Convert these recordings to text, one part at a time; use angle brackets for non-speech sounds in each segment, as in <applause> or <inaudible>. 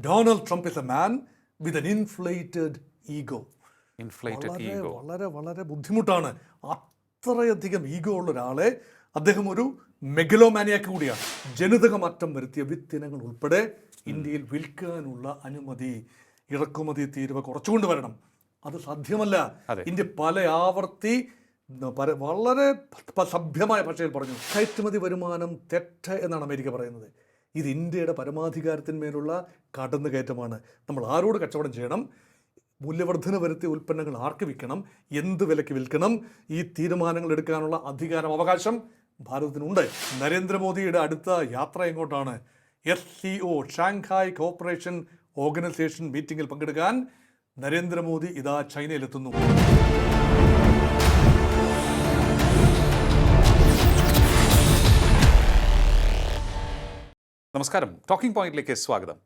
Donald Trump is a man with an inflated ego inflated ego വളരെ വളരെ ബുദ്ധിമുട്ടാണ്. അത്രയധികം ഈഗോ ഉള്ള ഒരാളെ അദ്ദേഹം ഒരു മെഗലോമാനിയാക്ക് കൂടിയാണ്. ജനിതക മാറ്റം വരുത്തിയ വിത്തിനങ്ങൾ ഉൾപ്പെടെ ഇന്ത്യയിൽ വിൽക്കാനുള്ള അനുമതി ഇറക്കുമതി തീരുവ കുറച്ചുകൊണ്ട് വരണം. അത് സാധ്യമല്ല. ഇന്ത്യ പല ആവർത്തി വളരെ സഭ്യമായ ഭാഷയിൽ പറഞ്ഞു. കയറ്റുമതി വരുമാനം തെറ്റ് എന്നാണ് അമേരിക്ക പറയുന്നത്. ഇത് ഇന്ത്യയുടെ പരമാധികാരത്തിന്മേലുള്ള കടന്നുകയറ്റമാണ്. നമ്മൾ ആരോട് കച്ചവടം ചെയ്യണം? മൂല്യവർദ്ധന വരുത്തിയ ഉൽപ്പന്നങ്ങൾ ആർക്ക് വിൽക്കണം? എന്ത് വിലയ്ക്ക് വിൽക്കണം? ഈ തീരുമാനങ്ങൾ എടുക്കാനുള്ള അധികാരം അവകാശം ഭാരതത്തിനുണ്ട്. നരേന്ദ്രമോദിയുടെ അടുത്ത യാത്ര എങ്ങോട്ടാണ്? S C O Shanghai cooperation organisation മീറ്റിംഗിൽ പങ്കെടുക്കാൻ നരേന്ദ്രമോദി ഇതാ ചൈനയിലെത്തുന്നു. നമസ്കാരം. ടോക്കിംഗ് പോയിന്റിലേക്ക് സ്വാഗതം.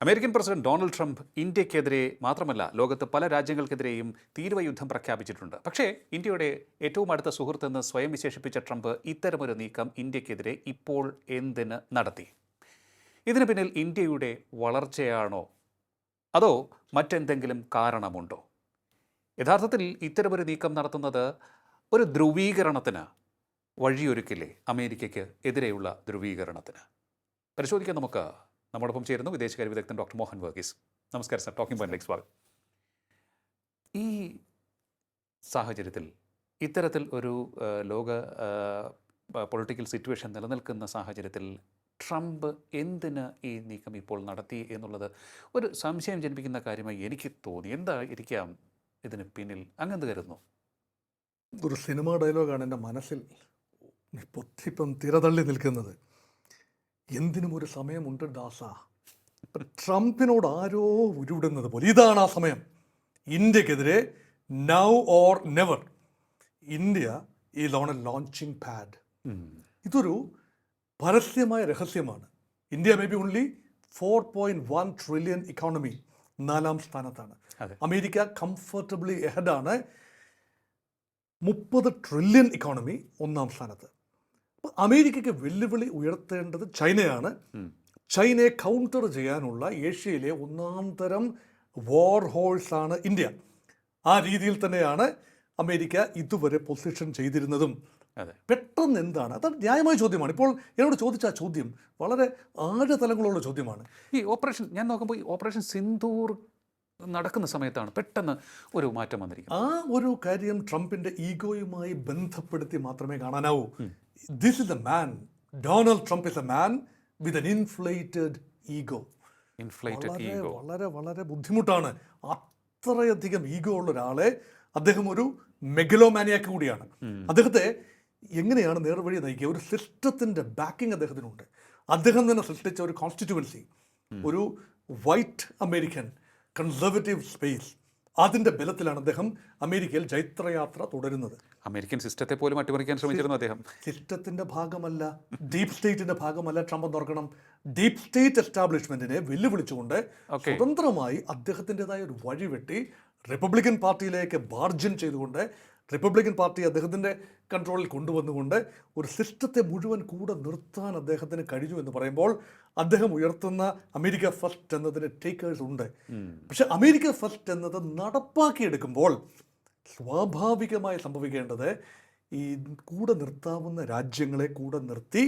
അമേരിക്കൻ പ്രസിഡന്റ് ഡൊണാൾഡ് ട്രംപ് ഇന്ത്യക്കെതിരെ മാത്രമല്ല ലോകത്ത് പല രാജ്യങ്ങൾക്കെതിരെയും തീരുവ യുദ്ധം പ്രഖ്യാപിച്ചിട്ടുണ്ട്. പക്ഷേ ഇന്ത്യയുടെ ഏറ്റവും അടുത്ത സുഹൃത്തെന്ന് സ്വയം വിശേഷിപ്പിച്ച ട്രംപ് ഇത്തരമൊരു നീക്കം ഇന്ത്യക്കെതിരെ ഇപ്പോൾ എന്തിന് നടത്തി? ഇതിനു പിന്നിൽ ഇന്ത്യയുടെ വളർച്ചയാണോ? അതോ മറ്റെന്തെങ്കിലും കാരണമുണ്ടോ? യഥാർത്ഥത്തിൽ ഇത്തരമൊരു നീക്കം നടത്തുന്നത് ഒരു ധ്രുവീകരണത്തിന് വഴിയൊരുക്കില്ലേ? അമേരിക്കയ്ക്ക് എതിരെയുള്ള ധ്രുവീകരണത്തിന്. പരിശോധിക്കാൻ നമുക്ക്. നമ്മോടൊപ്പം ചേരുന്നു വിദേശകാര്യ വിദഗ്ധൻ ഡോക്ടർ മോഹൻ വർഗീസ്. നമസ്കാരം സാർ. ടോക്കിംഗ് പോയിന്റിലേക്ക് സ്വാഗതം. ഈ സാഹചര്യത്തിൽ ഇത്തരത്തിൽ ഒരു ലോക പൊളിറ്റിക്കൽ സിറ്റുവേഷൻ നിലനിൽക്കുന്ന സാഹചര്യത്തിൽ ട്രംപ് എന്തിന് ഈ നീക്കം ഇപ്പോൾ നടത്തി എന്നുള്ളത് ഒരു സംശയം ജനിപ്പിക്കുന്ന കാര്യമായി എനിക്ക് തോന്നി. എന്താ ഇരിക്കാം ഇതിന് പിന്നിൽ? അങ്ങനെ കരുതുന്നു? ഒരു സിനിമ ഡയലോഗാണ് എന്റെ മനസ്സിൽ ഇപ്പം തിരതള്ളി നിൽക്കുന്നത്. എന്തിനും ഒരു സമയമുണ്ട് ദാസ? ട്രംപിനോട് ആരോ ഉരുവിടുന്നത് പോലെ. ഇതാണ് ആ സമയം. ഇന്ത്യക്കെതിരെ നൗ ഓർ നെവർ ഇന്ത്യ ഈ ലോൺ എ ലോഞ്ചിങ് പാഡ് ഇതൊരു പരസ്യമായ രഹസ്യമാണ്. India may be only four point one trillion economy നാലാം സ്ഥാനത്താണ്. അമേരിക്ക കംഫർട്ടബിളി എഹഡാണ് മുപ്പത് ട്രില്യൺ ഇക്കോണമി ഒന്നാം സ്ഥാനത്ത്. അമേരിക്കയ്ക്ക് വെല്ലുവിളി ഉയർത്തേണ്ടത് ചൈനയാണ്. ചൈനയെ കൗണ്ടർ ചെയ്യാനുള്ള ഏഷ്യയിലെ ഒന്നാം തരം വാർ ഹോൾസാണ് ഇന്ത്യ. ആ രീതിയിൽ തന്നെയാണ് അമേരിക്ക ഇതുവരെ പൊസിഷൻ ചെയ്തിരുന്നതും. പെട്ടെന്ന് എന്താണ്? അത് ന്യായമായ ചോദ്യമാണ്. ഇപ്പോൾ എന്നോട് ചോദിച്ച ആ ചോദ്യം വളരെ ആഴതലങ്ങളുള്ള ചോദ്യമാണ്. ഈ ഓപ്പറേഷൻ ഞാൻ നോക്കുമ്പോൾ ഈ ഓപ്പറേഷൻ സിന്ദൂർ നടക്കുന്ന സമയത്താണ് പെട്ടെന്ന് ഒരു മാറ്റം വന്നിരിക്കുന്നത്. ആ ഒരു കാര്യം ട്രംപിന്റെ ഈഗോയുമായി ബന്ധപ്പെടുത്തി മാത്രമേ കാണാനാവൂ. This is a man Donald Trump is a man with an inflated ego inflated വളരെ ഈഗോ വളരെ വളരെ ബുദ്ധിമുട്ടാണ്. അത്രയധികം ഈഗോ ഉള്ള ഒരാളെ അദ്ദേഹം ഒരു മെഗലോമാനിയാക്ക് കൂടിയാണ്. അദ്ദേഹത്തെ എങ്ങനെയാണ് നേർവഴി നയിക്കുക? ഒരു സിസ്റ്റത്തിന്റെ ബാക്കിംഗ് അദ്ദേഹത്തിനുണ്ട്. അദ്ദേഹം തന്നെ സൃഷ്ടിച്ച ഒരു കോൺസ്റ്റിറ്റ്യുവൻസി ഒരു വൈറ്റ് അമേരിക്കൻ കൺസർവേറ്റീവ് സ്പേസ് അതിന്റെ ബലത്തിലാണ് അദ്ദേഹം അമേരിക്കയിൽ ജൈത്രയാത്ര തുടരുന്നത്. അമേരിക്കൻ സിസ്റ്റത്തെ പോലും അട്ടിമറിക്കാൻ ശ്രമിച്ചിരുന്നു അദ്ദേഹം. സിസ്റ്റത്തിന്റെ ഭാഗമല്ല ഡീപ് സ്റ്റേറ്റിന്റെ ഭാഗമല്ല ട്രംപ് തുറക്കണം ഡീപ് സ്റ്റേറ്റ് എസ്റ്റാബ്ലിഷ്മെന്റിനെ വെല്ലുവിളിച്ചുകൊണ്ട്. സ്വതന്ത്രമായി അദ്ദേഹത്തിന്റെതായ ഒരു വഴി വെട്ടി റിപ്പബ്ലിക്കൻ പാർട്ടിയിലേക്ക് ബാർജിൻ ചെയ്തുകൊണ്ട് റിപ്പബ്ലിക്കൻ പാർട്ടി അദ്ദേഹത്തിന്റെ കൺട്രോളിൽ കൊണ്ടുവന്നുകൊണ്ട് ഒരു സിസ്റ്റത്തെ മുഴുവൻ കൂടെ നിർത്താൻ അദ്ദേഹത്തിന് കഴിഞ്ഞു എന്ന് പറയുമ്പോൾ അദ്ദേഹം ഉയർത്തുന്ന അമേരിക്ക ഫസ്റ്റ് എന്നതിന് ടേക്കേഴ്സ് ഉണ്ട്. പക്ഷെ അമേരിക്ക ഫസ്റ്റ് എന്നത് നടപ്പാക്കിയെടുക്കുമ്പോൾ സ്വാഭാവികമായി സംഭവിക്കേണ്ടത് ഈ കൂടെ നിർത്താവുന്ന രാജ്യങ്ങളെ കൂടെ നിർത്തി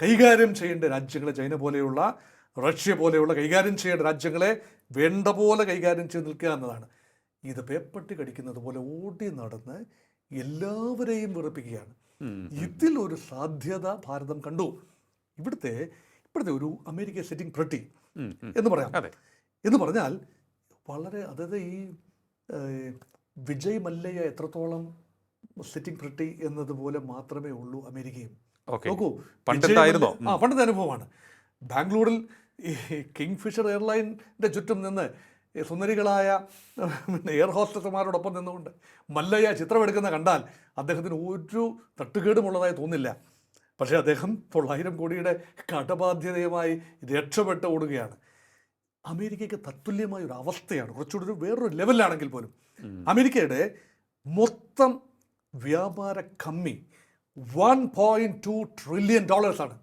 കൈകാര്യം ചെയ്യേണ്ട രാജ്യങ്ങളെ ചൈന പോലെയുള്ള റഷ്യ പോലെയുള്ള കൈകാര്യം ചെയ്യേണ്ട രാജ്യങ്ങളെ വേണ്ട പോലെ കൈകാര്യം ചെയ്ത് നിൽക്കുക എന്നതാണ്. ഇത് പേപ്പട്ടി കടിക്കുന്നത് പോലെ ഓടി നടന്ന് എല്ലാവരെയും വിറപ്പിക്കുകയാണ്. ഇതിൽ ഒരു സാധ്യത ഭാരതം കണ്ടു. ഇവിടുത്തെ ഇപ്പോഴത്തെ ഒരു അമേരിക്ക സെറ്റിംഗ് പ്രട്ടി. എന്ന് പറയാം. എന്ന് പറഞ്ഞാൽ വളരെ അതായത് ഈ വിജയ് മല്ലയ്യ എത്രത്തോളം സെറ്റിംഗ് പ്രട്ടി എന്നതുപോലെ മാത്രമേ ഉള്ളൂ അമേരിക്കയും. നോക്കൂ ആ പണ്ടത്തെ അനുഭവമാണ്. ബാംഗ്ലൂരിൽ ഈ കിങ് ഫിഷർ എയർലൈനിന്റെ ചുറ്റും നിന്ന് സുന്ദരികളായ പിന്നെ എയർ ഹോസ്റ്റസ്മാരോടൊപ്പം നിന്നുകൊണ്ട് മല്ലയ്യ ചിത്രമെടുക്കുന്ന കണ്ടാൽ അദ്ദേഹത്തിന് ഒരു തട്ടുകേടുമുള്ളതായി തോന്നില്ല. പക്ഷേ അദ്ദേഹം തൊള്ളായിരം കോടിയുടെ കടബാധ്യതയുമായി രക്ഷപ്പെട്ട് ഓടുകയാണ്. അമേരിക്കയ്ക്ക് തത്തുല്യമായ ഒരു അവസ്ഥയാണ്. കുറച്ചുകൂടി ഒരു വേറൊരു ലെവലിലാണെങ്കിൽ പോലും അമേരിക്കയുടെ മൊത്തം വ്യാപാര കമ്മി വൺ പോയിന്റ് ടു ട്രില്യൺ ഡോളേഴ്സാണ്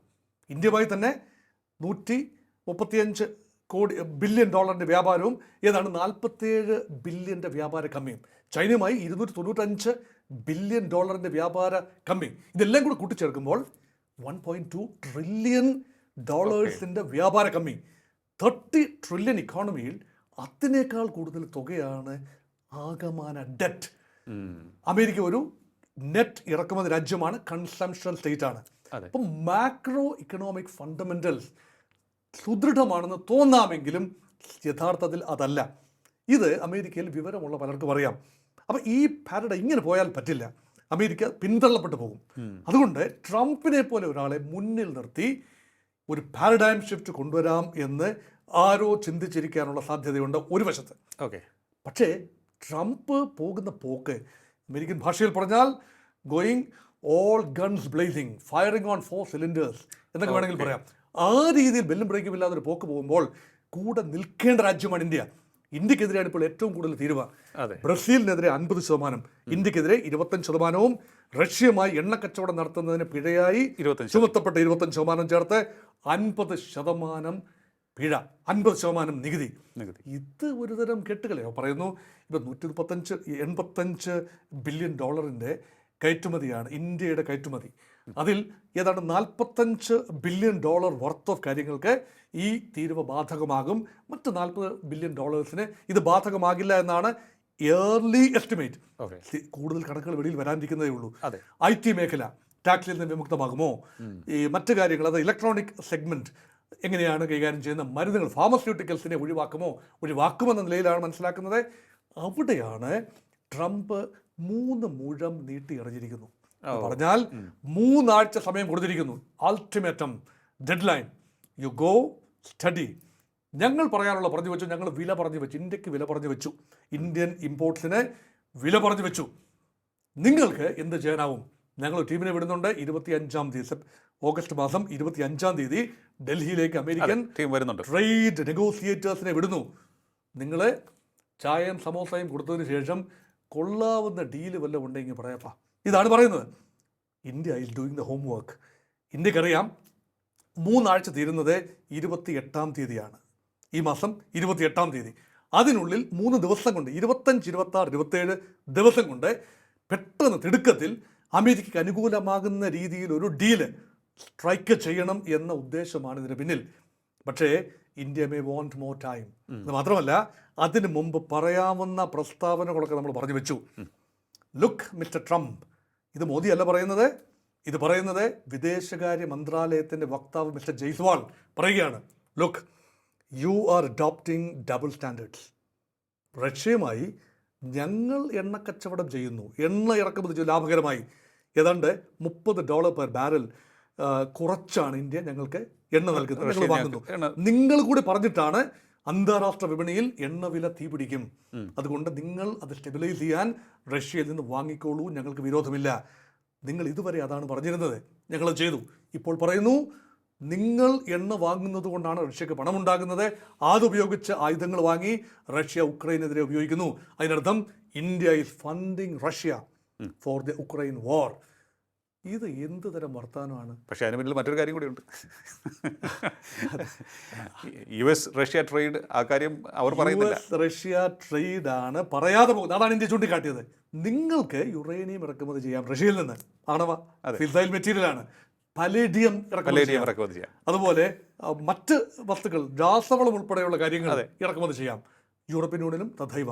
ഇന്ത്യയുമായി തന്നെ നൂറ്റി മുപ്പത്തിയഞ്ച് കോടി ബില്യൺ ഡോളറിന്റെ വ്യാപാരവും ഏതാണ് നാൽപ്പത്തേഴ് ബില്യന്റെ വ്യാപാര കമ്മിയും. ചൈനയുമായി ഇരുന്നൂറ്റി തൊണ്ണൂറ്റഞ്ച് ബില്യൺ ഡോളറിന്റെ വ്യാപാര കമ്മി ഇതെല്ലാം കൂടി കൂട്ടിച്ചേർക്കുമ്പോൾ വൺ പോയിന്റ് ടു ട്രില്യൺ ഡോളേഴ്സിന്റെ വ്യാപാര കമ്മി തേർട്ടി ട്രില്യൺ ഇക്കോണമിയിൽ അതിനേക്കാൾ കൂടുതൽ തുകയാണ് ആകമാന ഡെറ്റ് അമേരിക്ക ഒരു നെറ്റ് ഇറക്കുമതി രാജ്യമാണ് കൺസംഷൻ സ്റ്റേറ്റ് ആണ്. അപ്പം മാക്രോ ഇക്കണോമിക് ഫണ്ടമെന്റൽസ് സുദൃഢമാണെന്ന് തോന്നാമെങ്കിലും യഥാർത്ഥത്തിൽ അതല്ല. ഇത് അമേരിക്കയിൽ വിവരമുള്ള പലർക്കും അറിയാം. അപ്പം ഈ പാരഡ ഇങ്ങനെ പോയാൽ പറ്റില്ല. അമേരിക്ക പിന്തള്ളപ്പെട്ടു പോകും. അതുകൊണ്ട് ട്രംപിനെ പോലെ ഒരാളെ മുന്നിൽ നിർത്തി ഒരു പാരഡൈം ഷിഫ്റ്റ് കൊണ്ടുവരാം എന്ന് ആരോ ചിന്തിച്ചിരിക്കാനുള്ള സാധ്യതയുണ്ട് ഒരു വശത്ത്. ഓക്കെ. പക്ഷേ ട്രംപ് പോകുന്ന പോക്ക് അമേരിക്കൻ ഭാഷയിൽ പറഞ്ഞാൽ going all guns blazing firing on four cylinders എന്നൊക്കെ വേണമെങ്കിൽ പറയാം. ആ രീതിയിൽ ബെല്ലും ബ്രേക്കും ഇല്ലാതെ ഒരു പോക്ക് പോകുമ്പോൾ കൂടെ നിൽക്കേണ്ട രാജ്യമാണ് ഇന്ത്യ. ഇന്ത്യക്കെതിരെയാണ് ഇപ്പോൾ ഏറ്റവും കൂടുതൽ തീരുവ ബ്രസീലിനെതിരെ അൻപത് ശതമാനം ഇന്ത്യക്കെതിരെ ഇരുപത്തഞ്ച് ശതമാനവും റഷ്യയുമായി എണ്ണക്കച്ചവടം നടത്തുന്നതിന് പിഴയായി ചുമത്തപ്പെട്ട ഇരുപത്തഞ്ച് ശതമാനം ചേർത്ത് അൻപത് ശതമാനം പിഴ അൻപത് ശതമാനം നികുതി. നികുതി. ഇത് ഒരുതരം കെട്ടുകളെയോ പറയുന്നു ഇപ്പം നൂറ്റി മുപ്പത്തഞ്ച് എൺപത്തഞ്ച് ബില്യൺ ഡോളറിന്റെ കയറ്റുമതിയാണ് ഇന്ത്യയുടെ കയറ്റുമതി. അതിൽ ഏതാണ്ട് നാൽപ്പത്തഞ്ച് ബില്യൺ ഡോളർ വർത്ത് ഓഫ് കാര്യങ്ങൾക്ക് ഈ തീരുവ ബാധകമാകും. മറ്റ് നാൽപ്പത് ബില്യൺ ഡോളേഴ്സിന് ഇത് ബാധകമാകില്ല എന്നാണ് ഇയർലി എസ്റ്റിമേറ്റ് കൂടുതൽ കണക്കുകൾ വെളിയിൽ വരാനിരിക്കുന്നതേ ഉള്ളൂ. ഐ ടി മേഖല ടാക്സിൽ നിന്ന് വിമുക്തമാകുമോ? ഈ മറ്റ് കാര്യങ്ങൾ അത് ഇലക്ട്രോണിക് സെഗ്മെന്റ് എങ്ങനെയാണ് കൈകാര്യം ചെയ്യുന്ന മരുന്നുകൾ ഫാർമസ്യൂട്ടിക്കൽസിനെ ഒഴിവാക്കുമോ? ഒഴിവാക്കുമെന്ന നിലയിലാണ് മനസ്സിലാക്കുന്നത്. അവിടെയാണ് ട്രംപ് മൂന്ന് മുഴം നീട്ടി എറിഞ്ഞിരിക്കുന്നു. പറഞ്ഞാൽ മൂന്നാഴ്ച സമയം കൊടുത്തിരിക്കുന്നു. Ultimatum deadline you go study ഞങ്ങൾ പറയാനുള്ള പറഞ്ഞു വെച്ചു ഞങ്ങൾ വില പറഞ്ഞു വെച്ചു ഇന്ത്യയ്ക്ക് വില പറഞ്ഞു വെച്ചു. ഇന്ത്യൻ ഇമ്പോർട്ട്സിന് വില പറഞ്ഞു വെച്ചു. നിങ്ങൾക്ക് എന്ത് ചെയ്യാനാവും? ഞങ്ങൾ ടീമിനെ വിടുന്നുണ്ട്. ഇരുപത്തി അഞ്ചാം തീയതി ഓഗസ്റ്റ് മാസം ഇരുപത്തി അഞ്ചാം തീയതി ഡൽഹിയിലേക്ക് അമേരിക്കൻ ടീം വരുന്നുണ്ട്. ട്രേഡ് നെഗോസിയേറ്റേഴ്സിനെ വിടുന്നു. നിങ്ങൾ ചായയും സമോസയും കൊടുത്തതിന് ശേഷം കൊള്ളാവുന്ന ഡീൽ വല്ലതും ഉണ്ടെങ്കിൽ പറയാപ്പാ. ഇതാണ് പറയുന്നത്. India is doing the homework ഇന്ത്യക്കറിയാം മൂന്നാഴ്ച തീരുന്നത് ഇരുപത്തി എട്ടാം തീയതിയാണ്. ഈ മാസം ഇരുപത്തി എട്ടാം തീയതി. അതിനുള്ളിൽ മൂന്ന് ദിവസം കൊണ്ട് ഇരുപത്തഞ്ച് ഇരുപത്താറ് ഇരുപത്തേഴ് ദിവസം കൊണ്ട് പെട്ടെന്ന് തിടുക്കത്തിൽ അമേരിക്കയ്ക്ക് അനുകൂലമാകുന്ന രീതിയിൽ ഒരു ഡീൽ സ്ട്രൈക്ക് ചെയ്യണം എന്ന ഉദ്ദേശമാണ് ഇതിന് പിന്നിൽ. പക്ഷേ India may want more time എന്ന് മാത്രമല്ല അതിനു മുമ്പ് പറയാവുന്ന പ്രസ്താവനകളൊക്കെ നമ്മൾ പറഞ്ഞു വെച്ചു. ലുക്ക് മിസ്റ്റർ ട്രംപ് ഇത് മോദിയല്ല പറയുന്നത്. ഇത് പറയുന്നത് വിദേശകാര്യ മന്ത്രാലയത്തിന്റെ വക്താവ് മിസ്റ്റർ ജയ്സ്വാൾ പറയുകയാണ്. Look you are adopting double standards റഷ്യയുമായി ഞങ്ങൾ എണ്ണ കച്ചവടം ചെയ്യുന്നു. എണ്ണ ഇറക്കുമതി ലാഭകരമായി. ഏതാണ്ട് മുപ്പത് ഡോളർ പെർ ബാരൽ കുറച്ചാണ് ഇന്ത്യ ഞങ്ങൾക്ക് എണ്ണ നൽകുന്നത്. ഞങ്ങൾ വാങ്ങുന്നു. നിങ്ങൾ കൂടി പറഞ്ഞിട്ടാണ് അന്താരാഷ്ട്ര വിപണിയിൽ എണ്ണവില തീപിടിക്കും അതുകൊണ്ട് നിങ്ങൾ അത് സ്റ്റെബിലൈസ് ചെയ്യാൻ റഷ്യയിൽ നിന്ന് വാങ്ങിക്കോളൂ ഞങ്ങൾക്ക് വിരോധമില്ല. നിങ്ങൾ ഇതുവരെ അതാണ് പറഞ്ഞിരുന്നത്. ഞങ്ങൾ ചെയ്തു. ഇപ്പോൾ പറയുന്നു നിങ്ങൾ എണ്ണ വാങ്ങുന്നത് കൊണ്ടാണ് റഷ്യക്ക് പണമുണ്ടാകുന്നത്. അതുപയോഗിച്ച് ആയുധങ്ങൾ വാങ്ങി റഷ്യ ഉക്രൈനെതിരെ ഉപയോഗിക്കുന്നു. അതിനർത്ഥം India is funding Russia for the Ukraine war ഇത് എന്ത് തരം വർത്തമാനമാണ് പക്ഷേ അതിന് പിന്നിൽ മറ്റൊരു കാര്യം കൂടിയുണ്ട്. യു എസ് റഷ്യ ട്രേഡ് ആ കാര്യം അവർ പറയുന്നില്ല. റഷ്യ ട്രേഡ് ആണ് പറയാതെ പോകുന്നത്. അതാണ് ഇന്ത്യ ചൂണ്ടിക്കാട്ടിയത്. നിങ്ങൾക്ക് യുറേനിയം ഇറക്കുമതി ചെയ്യാം റഷ്യയിൽ നിന്ന്. ആണവ? ഫിസൈൽ മെറ്റീരിയൽ ആണ്. പലേഡിയം ഇറക്കുമതി ചെയ്യാം. ഇറക്കുമതി ചെയ്യാം. അതുപോലെ മറ്റ് വസ്തുക്കൾ രാസവളം ഉൾപ്പെടെയുള്ള കാര്യങ്ങൾ ഇറക്കുമതി ചെയ്യാം. യൂറോപ്യൻ യൂണിയനും തഥൈവ.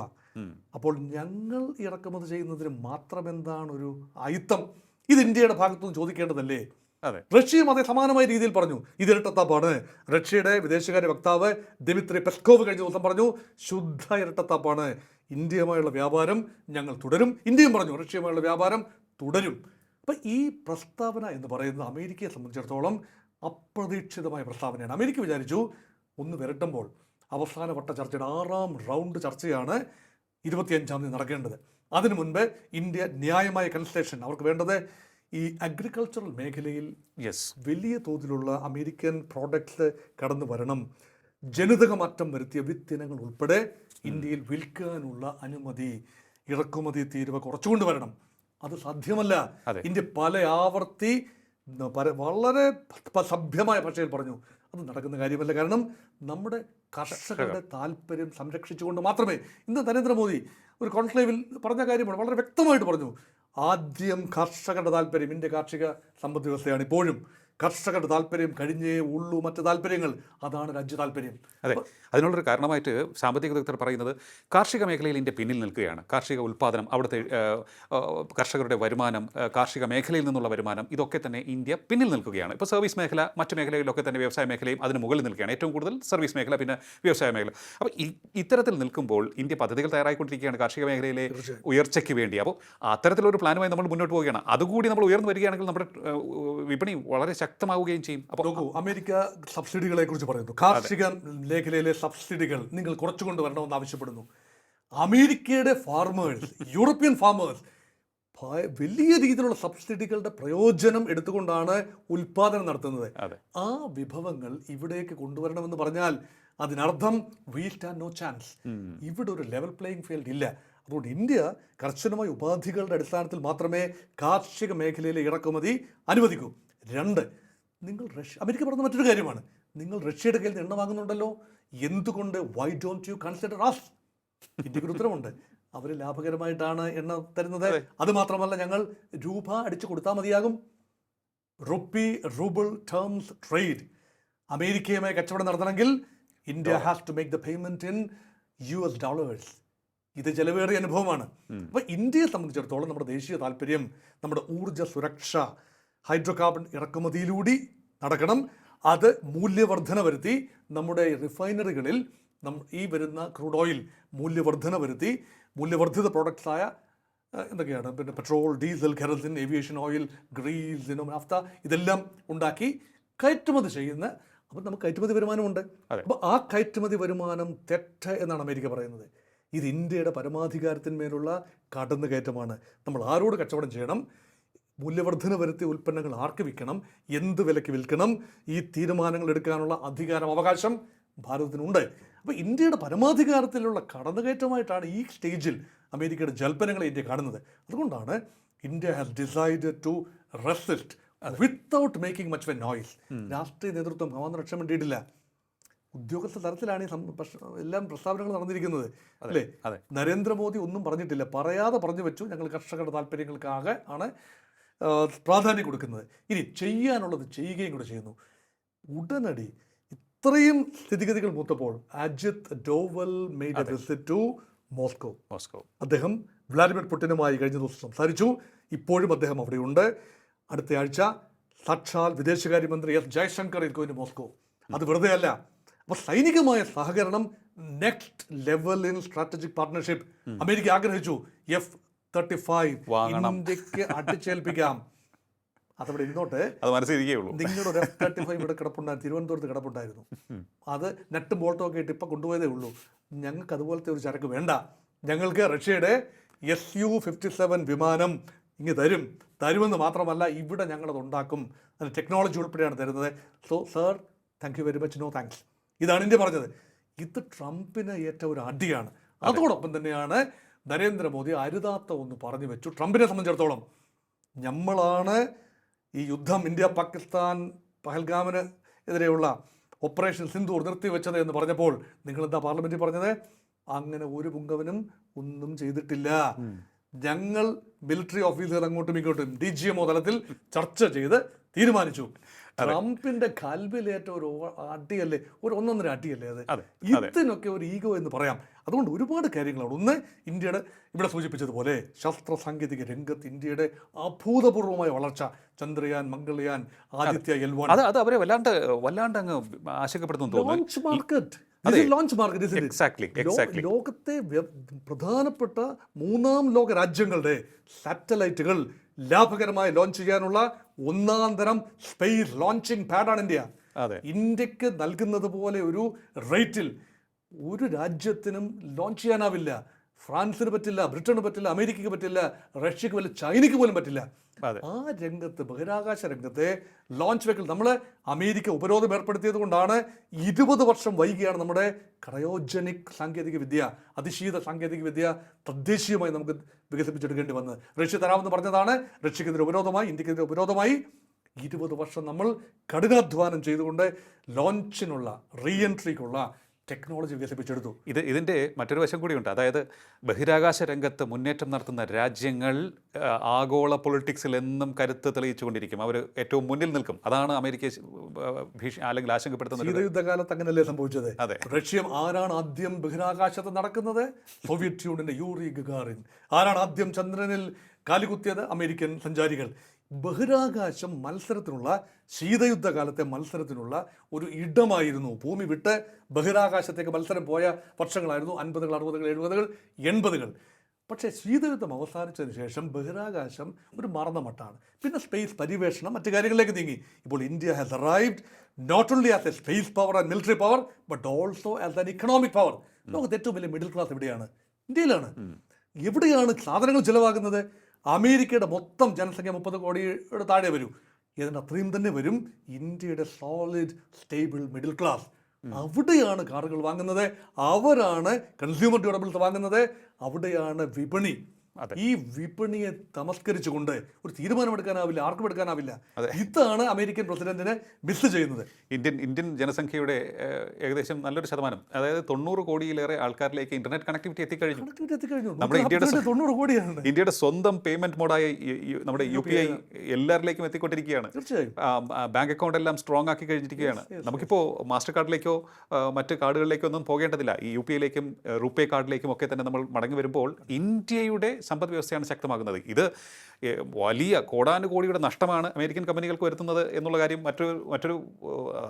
അപ്പോൾ ഞങ്ങൾ ഇറക്കുമതി ചെയ്യുന്നതിന് മാത്രം എന്താണ് ഒരു അയിത്തം ഇത് ഇന്ത്യയുടെ ഭാഗത്തുനിന്ന് ചോദിക്കേണ്ടതല്ലേ? അതെ. റഷ്യയും അതേ സമാനമായ രീതിയിൽ പറഞ്ഞു. ഇത് ഇരട്ടത്താപ്പാണ്. റഷ്യയുടെ വിദേശകാര്യ വക്താവ് ദിമിത്രി പെസ്കോവ് കഴിഞ്ഞ ദിവസം പറഞ്ഞു ശുദ്ധ ഇരട്ടത്താപ്പാണ്. ഇന്ത്യയുമായുള്ള വ്യാപാരം ഞങ്ങൾ തുടരും. ഇന്ത്യയും പറഞ്ഞു റഷ്യയുമായുള്ള വ്യാപാരം തുടരും. അപ്പം ഈ പ്രസ്താവന എന്ന് പറയുന്നത് അമേരിക്കയെ സംബന്ധിച്ചിടത്തോളം അപ്രതീക്ഷിതമായ പ്രസ്താവനയാണ്. അമേരിക്ക വിചാരിച്ചു ഒന്ന് വിരട്ടുമ്പോൾ അവസാനവട്ട ചർച്ചയുടെ ആറാം റൗണ്ട് ചർച്ചയാണ് ഇരുപത്തിയഞ്ചാം തീയതി നടക്കേണ്ടത്. അതിനു മുൻപ് ഇന്ത്യ ന്യായമായ കൺസേഷൻ അവർക്ക് വേണ്ടത് ഈ അഗ്രികൾച്ചറൽ മേഖലയിൽ യെസ് വലിയ തോതിലുള്ള അമേരിക്കൻ പ്രോഡക്ട്സ് കടന്നു വരണം. ജനിതക മാറ്റം വരുത്തിയ വിത്തിനങ്ങൾ ഉൾപ്പെടെ ഇന്ത്യയിൽ വിൽക്കാനുള്ള അനുമതി ഇറക്കുമതി തീരുവ കുറച്ചുകൊണ്ട് വരണം. അത് സാധ്യമല്ല. ഇന്ത്യ പല ആവർത്തി വളരെ സഭ്യമായ ഭാഷയിൽ പറഞ്ഞു. അത് നടക്കുന്ന കാര്യമല്ല. കാരണം നമ്മുടെ കർഷകരുടെ താല്പര്യം സംരക്ഷിച്ചുകൊണ്ട് മാത്രമേ ഇന്ന് നരേന്ദ്രമോദി ഒരു കോൺക്ലേവിൽ പറഞ്ഞ കാര്യമാണ്. വളരെ വ്യക്തമായിട്ട് പറഞ്ഞു. ആദ്യം കർഷകരുടെ താല്പര്യം ഇന്ത്യ കാർഷിക സമ്പദ് വ്യവസ്ഥയാണ് ഇപ്പോഴും. കർഷകരുടെ താല്പര്യം കഴിഞ്ഞേ ഉള്ളൂ മറ്റ് താല്പര്യങ്ങൾ അതാണ് രാജ്യ താല്പര്യം. അതെ അതിനുള്ളൊരു കാരണമായിട്ട് സാമ്പത്തിക വിദഗ്ധർ പറയുന്നത് കാർഷിക മേഖലയിൽ ഇതിന്റെ പിന്നിൽ നിൽക്കുകയാണ്. കാർഷിക ഉൽപ്പാദനം അവിടുത്തെ കർഷകരുടെ വരുമാനം കാർഷിക മേഖലയിൽ നിന്നുള്ള വരുമാനം ഇതൊക്കെ തന്നെ ഇന്ത്യ പിന്നിൽ നിൽക്കുകയാണ്. ഇപ്പോൾ സർവീസ് മേഖല മറ്റ് മേഖലകളിലൊക്കെ തന്നെ വ്യവസായ മേഖലയും അതിന് മുകളിൽ നിൽക്കുകയാണ്. ഏറ്റവും കൂടുതൽ സർവീസ് മേഖല പിന്നെ വ്യവസായ മേഖല. അപ്പോൾ ഇത്തരത്തിൽ നിൽക്കുമ്പോൾ ഇന്ത്യ പദ്ധതികൾ തയ്യാറായിക്കൊണ്ടിരിക്കുകയാണ് കാർഷിക മേഖലയിലെ ഉയർച്ചയ്ക്ക് വേണ്ടി. അപ്പോൾ അത്തരത്തിലൊരു പ്ലാനുമായി നമ്മൾ മുന്നോട്ട് പോവുകയാണ്. അതുകൂടി നമ്മൾ ഉയർന്നു വരികയാണെങ്കിൽ നമ്മുടെ വിപണി വളരെ ശക്തമാവുകയും ചെയ്യും. അപ്പോൾ നോക്കൂ അമേരിക്ക സബ്സിഡികളെ കുറിച്ച് പറയുന്നു. കാർഷിക മേഖലയിലെ സബ്സിഡികൾ നിങ്ങൾ കുറച്ചു കൊണ്ടുവരണമെന്ന് ആവശ്യപ്പെടുന്നു. അമേരിക്കയുടെ ഫാർമേഴ്സ് യൂറോപ്യൻ ഫാർമേഴ്സ് വലിയ രീതിയിലുള്ള സബ്സിഡികളുടെ പ്രയോജനം എടുത്തുകൊണ്ടാണ് ഉൽപാദനം നടത്തുന്നത്. ആ വിഭവങ്ങൾ ഇവിടേക്ക് കൊണ്ടുവരണമെന്ന് പറഞ്ഞാൽ അതിനർത്ഥം വി ആൻഡ് നോ ചാൻസ് ഇവിടെ ഒരു ലെവൽ പ്ലേയിങ് ഫീൽഡ് ഇല്ല. അതുകൊണ്ട് ഇന്ത്യ കർശനമായ ഉപാധികളുടെ അടിസ്ഥാനത്തിൽ മാത്രമേ കാർഷിക മേഖലയിലെ ഇറക്കുമതി അനുവദിക്കൂ. രണ്ട് നിങ്ങൾ റഷ്യ അമേരിക്ക പറഞ്ഞ മറ്റൊരു കാര്യമാണ്. നിങ്ങൾ റഷ്യയുടെ കയ്യിൽ നിന്ന് എണ്ണ വാങ്ങുന്നുണ്ടല്ലോ. എന്തുകൊണ്ട് why don't you consider as ഇന്ത്യയ്ക്ക് ഒരു ഉത്തരവുണ്ട്. അവർ ലാഭകരമായിട്ടാണ് എണ്ണ തരുന്നത്. അത്. മാത്രമല്ല ഞങ്ങൾ രൂപ അടിച്ചു കൊടുത്താൽ മതിയാകും. റുപ്പി റൂബിൾ ടേംസ് ട്രേഡ് അമേരിക്കയുമായി കച്ചവടം നടത്തണമെങ്കിൽ India has to make the payment in U S dollars ഇത് ചെലവേറിയ അനുഭവമാണ്. അപ്പോൾ ഇന്ത്യയെ സംബന്ധിച്ചിടത്തോളം നമ്മുടെ ദേശീയ താല്പര്യം നമ്മുടെ ഊർജ സുരക്ഷ ഹൈഡ്രോ കാർബൺ ഇറക്കുമതിയിലൂടി നടക്കണം. അത് മൂല്യവർധന വരുത്തി നമ്മുടെ റിഫൈനറികളിൽ നം ഈ വരുന്ന ക്രൂഡ് ഓയിൽ മൂല്യവർധന വരുത്തി. മൂല്യവർദ്ധിത പ്രോഡക്ട്സായ ഏഹ് എന്തൊക്കെയാണ്? പിന്നെ petrol diesel kerosene aviation oil grease ഇനോ നാഫ്ത ഇതെല്ലാം ഉണ്ടാക്കി കയറ്റുമതി ചെയ്യുന്ന അപ്പം നമുക്ക് കയറ്റുമതി വരുമാനമുണ്ട്. അപ്പോൾ ആ കയറ്റുമതി വരുമാനം തെറ്റ് എന്നാണ് അമേരിക്ക പറയുന്നത്. ഇത് ഇന്ത്യയുടെ പരമാധികാരത്തിന്മേലുള്ള കടന്നുകയറ്റമാണ്. നമ്മൾ ആരോട് കച്ചവടം ചെയ്യണം? മൂല്യവർദ്ധന വരുത്തിയ ഉൽപ്പന്നങ്ങൾ ആർക്ക് വിൽക്കണം? എന്ത് വിലയ്ക്ക് വിൽക്കണം? ഈ തീരുമാനങ്ങൾ എടുക്കാനുള്ള അധികാരം അവകാശം ഭാരതത്തിനുണ്ട്. അപ്പോൾ ഇന്ത്യയുടെ പരമാധികാരത്തിലുള്ള കടന്നുകയറ്റമായിട്ടാണ് ഈ സ്റ്റേജിൽ അമേരിക്കയുടെ ജൽപ്പനങ്ങളെ ഇന്ത്യ കാണുന്നത്. അതുകൊണ്ടാണ് India has decide to resist without making much a noise രാഷ്ട്രീയ നേതൃത്വം ഭഗവാൻ രക്ഷ വേണ്ടിയിട്ടില്ല ഉദ്യോഗസ്ഥ തലത്തിലാണ് ഈ എല്ലാം പ്രസ്താവനകൾ നടന്നിരിക്കുന്നത്. അല്ലേ? അതെ. നരേന്ദ്രമോദി ഒന്നും പറഞ്ഞിട്ടില്ല. പറയാതെ പറഞ്ഞു വെച്ചു. ഞങ്ങൾ കർഷകരുടെ താല്പര്യങ്ങൾക്കാകെ ആണ്. പ്രാധാന്യം കൊടുക്കുന്നത്. ഇനി ചെയ്യാനുള്ളത് ചെയ്യുകയും കൂടെ ചെയ്യുന്നു. ഉടനടി ഇത്രയും സ്ഥിതിഗതികൾ മൂത്തപ്പോൾ Ajit Doval made a visit to Moscow. Moscow. അദ്ദേഹം വ്ളാഡിമിർ പുട്ടിനുമായി കഴിഞ്ഞ ദിവസം സംസാരിച്ചു. ഇപ്പോഴും അദ്ദേഹം അവിടെയുണ്ട്. അടുത്ത ആഴ്ച സാക്ഷാൽ വിദേശകാര്യമന്ത്രി എസ് ജയശങ്കർ ഇരിക്കും മോസ്കോ. അത് വെറുതെ അല്ല അപ്പോൾ സൈനികമായ സഹകരണം next level in strategic partnership America ആഗ്രഹിച്ചു. എഫ് തേർട്ടി ഫൈവ് ഇന്ത്യയ്ക്ക് അടിച്ചേൽപ്പിക്കാം. അതവിടെ ഇരുന്നോട്ടെ അത് മനസ്സിലിരിക്കേ ഉള്ളൂ. നിങ്ങളുടെ ഒരു എഫ് തേർട്ടി ഫൈവ് ഇവിടെ കിടപ്പുണ്ടായിരുന്നു തിരുവനന്തപുരത്ത് കിടപ്പുണ്ടായിരുന്നു. അത് നെട്ടും ബോൾട്ടും ഒക്കെ ഇട്ട് ഇപ്പം കൊണ്ടുപോയതേ ഉള്ളൂ. ഞങ്ങൾക്ക് അതുപോലത്തെ ഒരു ചരക്ക് വേണ്ട. ഞങ്ങൾക്ക് റഷ്യയുടെ എസ് യു ഫിഫ്റ്റി സെവൻ വിമാനം ഇങ്ങ് തരും. തരുമെന്ന് മാത്രമല്ല ഇവിടെ ഞങ്ങളത് ഉണ്ടാക്കും. അത് ടെക്നോളജി ഉൾപ്പെടെയാണ് തരുന്നത്. So sir thank you very much no thanks ഇതാണ് ഇന്ത്യ പറഞ്ഞത്. ഇത് ട്രംപിന് ഏറ്റ ഒരു അടിയാണ്. അതോടൊപ്പം തന്നെയാണ് നരേന്ദ്രമോദി അരുതാത്ത ഒന്ന് പറഞ്ഞു വെച്ചു. ട്രംപിനെ സംബന്ധിച്ചിടത്തോളം നമ്മളാണ് ഈ യുദ്ധം ഇന്ത്യ പാകിസ്ഥാൻ പഹൽഗാമിന് എതിരെയുള്ള ഓപ്പറേഷൻ സിന്ധൂർ നിർത്തിവെച്ചത് എന്ന് പറഞ്ഞപ്പോൾ നിങ്ങൾ എന്താ പാർലമെന്റിൽ പറഞ്ഞത്? അങ്ങനെ ഒരു പുങ്കവനും ഒന്നും ചെയ്തിട്ടില്ല. ഞങ്ങൾ മിലിറ്ററി ഓഫീസർ അങ്ങോട്ടും ഇങ്ങോട്ടും ഡി ജി എംഒ തലത്തിൽ ചർച്ച ചെയ്ത് തീരുമാനിച്ചു. ട്രംപിന്റെ കൽവിലേറ്റ ഒരു അടിയല്ലേ? ഒരു ഒന്നൊന്നര അടിയല്ലേ അത്? ഇതിനൊക്കെ ഒരു ഈഗോ എന്ന് പറയാം. അതുകൊണ്ട് ഒരുപാട് കാര്യങ്ങളാണ്. ഒന്ന് ഇന്ത്യയുടെ ഇവിടെ സൂചിപ്പിച്ചതുപോലെ ശാസ്ത്ര സാങ്കേതിക രംഗത്ത് ഇന്ത്യയുടെ അഭൂതപൂർവമായ വളർച്ച. ചന്ദ്രയാൻ മംഗളയാൻ ആദിത്യ എൽവാൻ. അത് അത് അവരെ വല്ലാണ്ട് വല്ലാണ്ട് അങ്ങ് ആശങ്കപ്പെടുത്തുന്നു തോന്നുന്നു. Launch market launch market exactly exactly ലോകത്തെ പ്രധാനപ്പെട്ട മൂന്നാം ലോക രാജ്യങ്ങളുടെ സാറ്റലൈറ്റുകൾ ലാഭകരമായി ലോഞ്ച് ചെയ്യാനുള്ള ഒന്നാം തരം സ്പേസ് ലോഞ്ചിങ് പാഡാണ് ഇന്ത്യ. അതെ. ഇന്ത്യയ്ക്ക് നൽകുന്നത് പോലെ ഒരു റേറ്റിൽ ഒരു രാജ്യത്തിനും ലോഞ്ച് ചെയ്യാനാവില്ല. ഫ്രാൻസിന് പറ്റില്ല ബ്രിട്ടന് പറ്റില്ല അമേരിക്കയ്ക്ക് പറ്റില്ല റഷ്യക്ക് പറ്റില്ല ചൈനയ്ക്ക് പോലും പറ്റില്ല. ആ രംഗത്ത് ബഹിരാകാശ രംഗത്തെ ലോഞ്ച് വെക്കൽ നമ്മൾ അമേരിക്ക ഉപരോധം ഏർപ്പെടുത്തിയത് കൊണ്ടാണ് ഇരുപത് വർഷം വൈകിയാണ് നമ്മുടെ ക്രയോജനിക് സാങ്കേതിക വിദ്യ അതിശീത സാങ്കേതിക വിദ്യ തദ്ദേശീയമായി നമുക്ക് വികസിപ്പിച്ചെടുക്കേണ്ടി വന്നത്. റഷ്യ തരാമെന്ന് പറഞ്ഞതാണ്. റഷ്യക്കെതിരെ ഉപരോധമായി ഇന്ത്യക്കെതിരെ ഉപരോധമായി ഇരുപത് വർഷം നമ്മൾ കഠിനാധ്വാനം ചെയ്തുകൊണ്ട് ലോഞ്ചിനുള്ള റീ എൻട്രിക്കുള്ള ടെക്നോളജി വികസിപ്പിച്ചെടുത്തു. ഇത് ഇതിന്റെ മറ്റൊരു വശം കൂടിയുണ്ട്. അതായത് ബഹിരാകാശ രംഗത്ത് മുന്നേറ്റം നടത്തുന്ന രാജ്യങ്ങൾ ആഗോള പൊളിറ്റിക്സിൽ എന്നും കരുത്ത് തെളിയിച്ചുകൊണ്ടിരിക്കും. അവർ ഏറ്റവും മുന്നിൽ നിൽക്കും. അതാണ് അമേരിക്കയെ ഭീഷണി ഭീഷ അല്ലെങ്കിൽ ആശങ്കപ്പെടുത്തുന്നത് യുദ്ധകാലത്ത് അങ്ങനെയല്ലേ സംഭവിച്ചത്? അതെ. റഷ്യ ആരാണ് ആദ്യം ബഹിരാകാശത്ത് നടക്കുന്നത്? സോവിയറ്റ് യൂണിയന്റെ യൂറി ഗഗാറിൻ. ആരാണ് ആദ്യം ചന്ദ്രനിൽ കാലുകുത്തിയത്? അമേരിക്കൻ സഞ്ചാരികൾ. ബഹിരാകാശം മത്സരത്തിനുള്ള ശീതയുദ്ധകാലത്തെ മത്സരത്തിനുള്ള ഒരു ഇടമായിരുന്നു. ഭൂമി വിട്ട് ബഹിരാകാശത്തേക്ക് മത്സരം പോയ വർഷങ്ങളായിരുന്നു. അൻപതുകൾ അറുപതുകൾ എഴുപതുകൾ എൺപതുകൾ. പക്ഷേ ശീതയുദ്ധം അവസാനിച്ചതിന് ശേഷം ബഹിരാകാശം ഒരു മറന്ന മട്ടാണ്. പിന്നെ സ്പേസ് പരിവേഷണം മറ്റു കാര്യങ്ങളിലേക്ക് നീങ്ങി. ഇപ്പോൾ India has arrived not only as a space power and military power but also as an economic power ലോകത്ത് ഏറ്റവും വലിയ മിഡിൽ ക്ലാസ് എവിടെയാണ്? ഇന്ത്യയിലാണ്. എവിടെയാണ് സാധനങ്ങൾ ചിലവാകുന്നത്? അമേരിക്കയുടെ മൊത്തം ജനസംഖ്യ മുപ്പത് കോടിയുടെ താഴെ വരൂ. ഏതാണ്ട് അത്രയും തന്നെ വരും. ഇന്ത്യയുടെ സോളിഡ് സ്റ്റേബിൾ മിഡിൽ ക്ലാസ് അവിടെയാണ് കാറുകൾ വാങ്ങുന്നത്. അവരാണ് കൺസ്യൂമർ ഡ്യൂറബിൾസ് വാങ്ങുന്നത്. അവിടെയാണ് വിപണി. ഈ വിപണിയെ തമസ്കരിച്ചുകൊണ്ട് ഒരു തീരുമാനമെടുക്കാനാവില്ല ആർക്കും എടുക്കാനാവില്ല. ഇതാണ് അമേരിക്കൻ പ്രസിഡന്റിനെ മിസ് ചെയ്യുന്നത്. ഇന്ത്യൻ ഇന്ത്യൻ ജനസംഖ്യയുടെ ഏകദേശം നല്ലൊരു ശതമാനം അതായത് തൊണ്ണൂറ് കോടിയിലേറെ ആൾക്കാരിലേക്ക് ഇന്റർനെറ്റ് കണക്ടിവിറ്റി എത്തിക്കഴിഞ്ഞു. കണക്ടിവിറ്റി എത്തിക്കഴിഞ്ഞു. നമ്മുടെ ഇന്ത്യയുടെ തൊണ്ണൂറ് കോടിയാണ്. ഇന്ത്യയുടെ സ്വന്തം പേയ്മെന്റ് മോഡായ നമ്മുടെ യു പി ഐ എല്ലാവരിലേക്കും എത്തിക്കൊണ്ടിരിക്കുകയാണ്. തീർച്ചയായും. ബാങ്ക് അക്കൗണ്ട് എല്ലാം സ്ട്രോങ് ആക്കി കഴിഞ്ഞിരിക്കുകയാണ്. നമുക്കിപ്പോൾ മാസ്റ്റർ കാർഡിലേക്കോ മറ്റു മറ്റ് കാർഡുകളിലേക്കോ ഒന്നും പോകേണ്ടതില്ല. ഈ യു പി ഐയിലേക്കും റുപേ കാർഡിലേക്കും ഒക്കെ തന്നെ നമ്മൾ മടങ്ങി വരുമ്പോൾ ഇന്ത്യയുടെ സമ്പദ് വ്യവസ്ഥയാണ് ശക്തമാകുന്നത് ഇത് വലിയ കോടാനുകോടിയുടെ നഷ്ടമാണ് അമേരിക്കൻ കമ്പനികൾക്ക് വരുത്തുന്നത് എന്നുള്ള കാര്യം മറ്റൊരു മറ്റൊരു